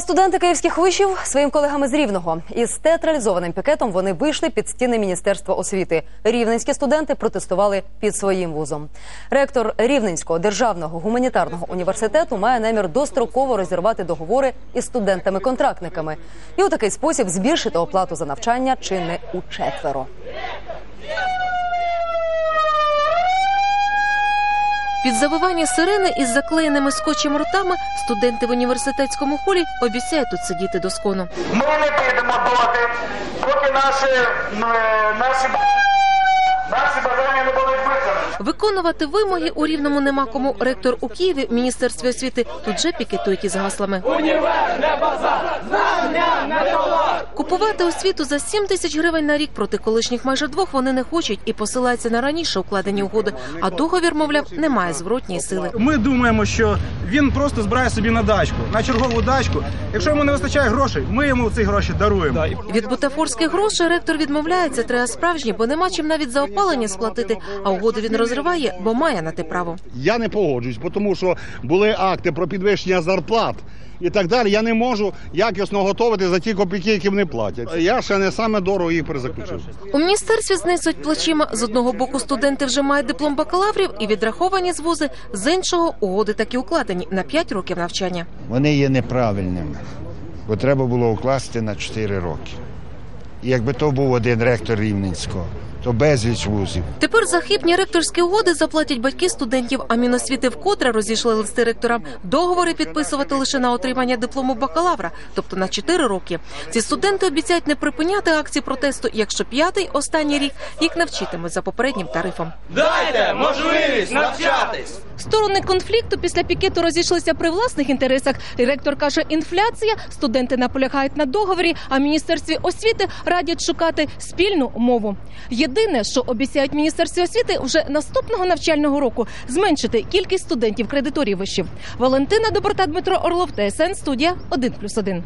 Студенти київських вишів своїм колегами з Рівного із театралізованим пікетом вони вийшли під стіни Міністерства освіти. Рівненські студенти протестували під своїм вузом. Ректор Рівненського державного гуманітарного університету має намір достроково розірвати договори із студентами-контрактниками і у такий спосіб збільшити оплату за навчання чи не у четверо. Під завивання сирени із заклеєними скотчем ротами студенти в університетському холі обіцяють тут сидіти доскону. Ми не підемо доти, поки наші, наші, наші бажання не будуть виконані. Виконувати вимоги у рівному нема кому. Ректор у Києві в міністерстві освіти тут же пікетують із гаслами. Купувати освіту за 7 тисяч гривень на рік проти колишніх майже двох вони не хочуть і посилаються на раніше укладені угоди. А договір, мовляв, не має зворотньої сили. Ми думаємо, що він просто збирає собі на дачку, на чергову дачку. Якщо йому не вистачає грошей, ми йому ці гроші даруємо. Від бутафорських грошей ректор відмовляється, треба справжні, бо нема чим навіть за опалення сплатити. А угоду він розриває, бо має на те право. Я не погоджуюсь, бо тому що були акти про підвищення зарплат і так далі. Я не можу якісно готувати за ті копійки, які вони платять. Я ще не саме дорого їх перезаключив. У міністерстві знесуть плечима. З одного боку студенти вже мають диплом бакалаврів і відраховані з вузи, з іншого угоди такі укладені на 5 років навчання. вони є неправильними, бо треба було укласти на 4 роки. І якби то був один ректор Рівненського, то безліч вузів. Тепер за хибні ректорські угоди заплатять батьки студентів, а Міносвіти вкотре розійшли листи ректорам. Договори підписувати лише на отримання диплому бакалавра, тобто на 4 роки. Ці студенти обіцяють не припиняти акції протесту, якщо п'ятий останній рік їх навчитимуть за попереднім тарифом. Дайте можливість навчатись. Сторони конфлікту після пікету розійшлися при власних інтересах. Ректор каже, інфляція. Студенти наполягають на договорі, а міністерстві освіти радять шукати спільну мову. Єдине, що обіцяють міністерстві освіти, вже наступного навчального року зменшити кількість студентів кредиторів вишів. Валентина Доброта, Дмитро Орлов, ТСН, студія 1+,1.